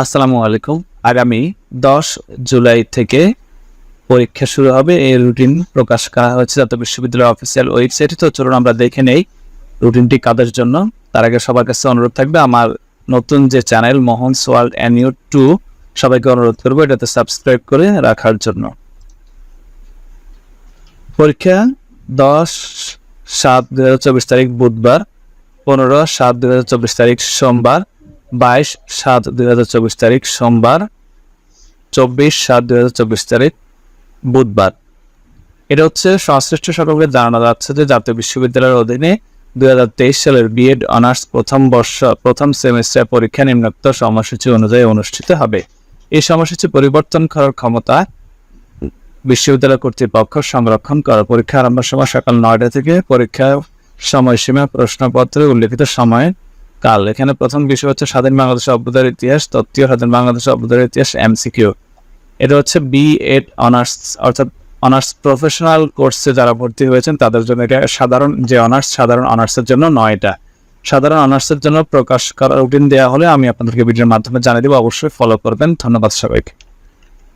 আসসালামু আলাইকুম। আগামী দশ জুলাই থেকে পরীক্ষা শুরু হবে। এই রুটিন প্রকাশ করা হয়েছে জাতীয় বিশ্ববিদ্যালয়ের অফিসিয়াল ওয়েবসাইটে। তো চলুন আমরা দেখে নেই রুটিনটি কাদের জন্য। তার আগে সবার কাছে অনুরোধ থাকবে, আমার নতুন যে চ্যানেল মোহন সোয়াল্ড অ্যানিউ টু, সবাইকে অনুরোধ করব এটাতে সাবস্ক্রাইব করে রাখার জন্য। পরীক্ষা দশ সাত দু তারিখ বুধবার, পনেরো সাত দু তারিখ সোমবার বাইশ সাত দুই হাজার চব্বিশ তারিখ সোমবার, চব্বিশ সাত দুই হাজার চব্বিশ তারিখ বুধবার। এটা হচ্ছে সংশ্লিষ্ট সকলকে জানানো যাচ্ছে যে জাতীয় বিশ্ববিদ্যালয়ের অধীনে দুই হাজার তেইশ সালের বিএড অনার্স প্রথম বর্ষ, প্রথম সেমিস্টার পরীক্ষা নিম্নোক্ত সময়সূচি অনুযায়ী অনুষ্ঠিত হবে। এই সময়সূচি পরিবর্তন করার ক্ষমতা বিশ্ববিদ্যালয় কর্তৃপক্ষ সংরক্ষণ করা। পরীক্ষা আরম্ভের সময় সকাল নয়টা থেকে পরীক্ষা সময়সীমা প্রশ্নপত্রে উল্লেখিত সময় কাল। এখানে প্রথম বিষয় হচ্ছে স্বাধীন বাংলাদেশের অভ্যুদয়ের ইতিহাস তত্ত্বীয় স্বাধীন বাংলাদেশের অভ্যুদয়ের ইতিহাস, এমসিকিউ। এটা হচ্ছে বি এড অনার্স অর্থাৎ অনার্স প্রফেশনাল কোর্সে যারা ভর্তি হয়েছেন, তাদের জন্য এটা সাধারণ যে অনার্স সাধারণ অনার্সের জন্য নয় এটা সাধারণ অনার্সের জন্য প্রকাশ করার রুটিন দেওয়া হলে আমি আপনাদেরকে ভিডিওর মাধ্যমে জানিয়ে দেবো। অবশ্যই ফলো করবেন। ধন্যবাদ সবাইকে।